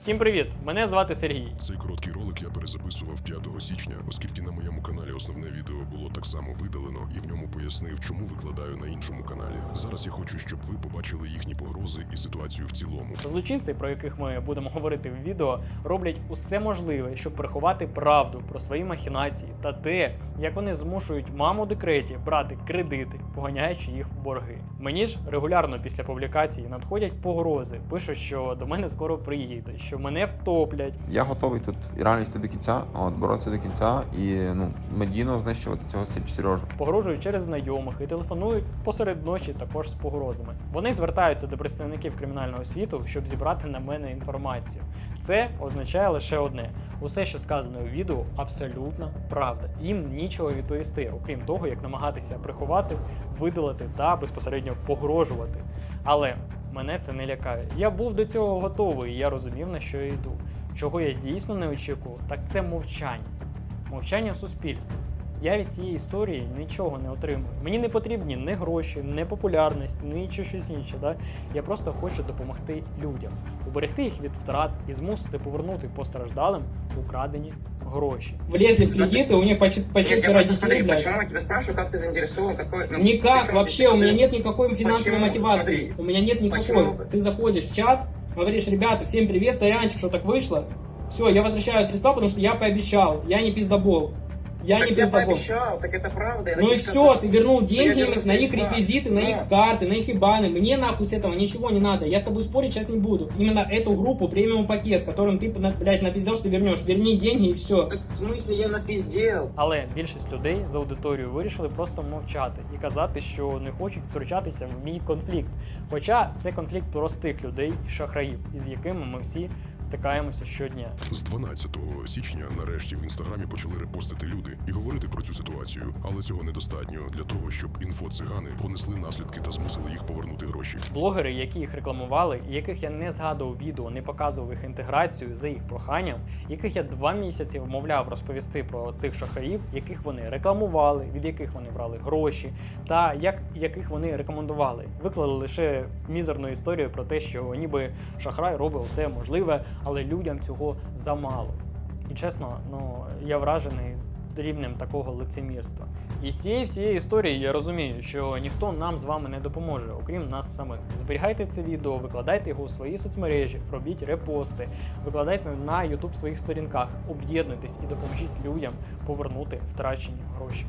Всім привіт! Мене звати Сергій. Цей короткий ролик я перезаписував 5 січня, оскільки на моєму каналі основне відео було так само видалено, і в ньому пояснив, чому викладаю на іншому каналі. Зараз я хочу, щоб ви побачили їхні погрози і ситуацію в цілому. Злочинці, про яких ми будемо говорити в відео, роблять усе можливе, щоб приховати правду про свої махінації та те, як вони змушують маму декреті брати кредити, поганяючи їх в борги. Мені ж регулярно після публікації надходять погрози. Пишуть, що до мене скоро приїдуть, що мене втоплять. Я готовий тут реально йти до кінця, от боротися до кінця і ну медійно знищувати цього Сережу. погрожують через знайомих і телефонують посеред ночі також з погрозами. Вони звертаються до представників кримінального світу, щоб зібрати на мене інформацію. Це означає лише одне: усе, що сказано у відео, абсолютна правда. Їм нічого відповісти, окрім того, як намагатися приховати, видалити та безпосередньо погрожувати. Але мене це не лякає. Я був до цього готовий, я розумів, на що я йду. Чого я дійсно не очікував, так це мовчання. Мовчання суспільства. Я від цієї історії нічого не отримую. Мені не потрібні ні гроші, ні популярність, ні чи щось інше. Да? Я просто хочу допомогти людям, уберегти їх від втрат і змусити повернути постраждалим украдені гроші. влезли в кредиты, у них по, чет- по Нет, я четверо просто детей, смотри, блядь. почему я тебя спрашиваю, как ты заинтересован, какой... ну, Никак причем вообще, здесь у меня ты- нет никакой финансовой Почему? мотивации. Смотри. У меня нет никакой. Почему? Ты заходишь в чат, говоришь, ребята, всем привет, сорянчик, что так вышло. Все, я возвращаю средства, потому что я пообещал. Я не пиздобол. Я Так не я пиздобол. пообещал, так это правда. я Ну и надеюсь, все, что- ты вернул деньги Я им верну на их средства. реквизиты, на Да. их карты, на их ибаны. Мне нахуй с этого ничего не надо. Я с тобой спорить сейчас не буду. Именно эту группу, премиум пакет, которым ты, на- блядь, напиздел, что ты вернешь. Верни деньги и все. Так в смысле я напиздел? Але більшість людей з аудиторією вирішили просто мовчати і казати, що не хочуть втручатися в мій конфлікт. Хоча це конфлікт простих людей і шахраїв, із якими ми всі стикаємося щодня. З 12 січня нарешті в інстаграмі почали репостити люди і говорити про цю ситуацію, але цього недостатньо для того, щоб інфо-цигани понесли наслідки та змусили їх повернути гроші. Блогери, які їх рекламували, яких я не згадував відео, не показував їх інтеграцію за їх проханням, яких я два місяці вмовляв розповісти про цих шахраїв, яких вони рекламували, від яких вони брали гроші, та як яких вони рекомендували. Виклали лише мізерну історію про те, що ніби шахрай робив все можливе, але людям цього замало. І чесно, ну я вражений рівнем такого лицемірства. І з цієї всієї історії я розумію, що ніхто нам з вами не допоможе, окрім нас самих. Зберігайте це відео, викладайте його у свої соцмережі, робіть репости, викладайте на YouTube своїх сторінках, об'єднуйтесь і допоможіть людям повернути втрачені гроші.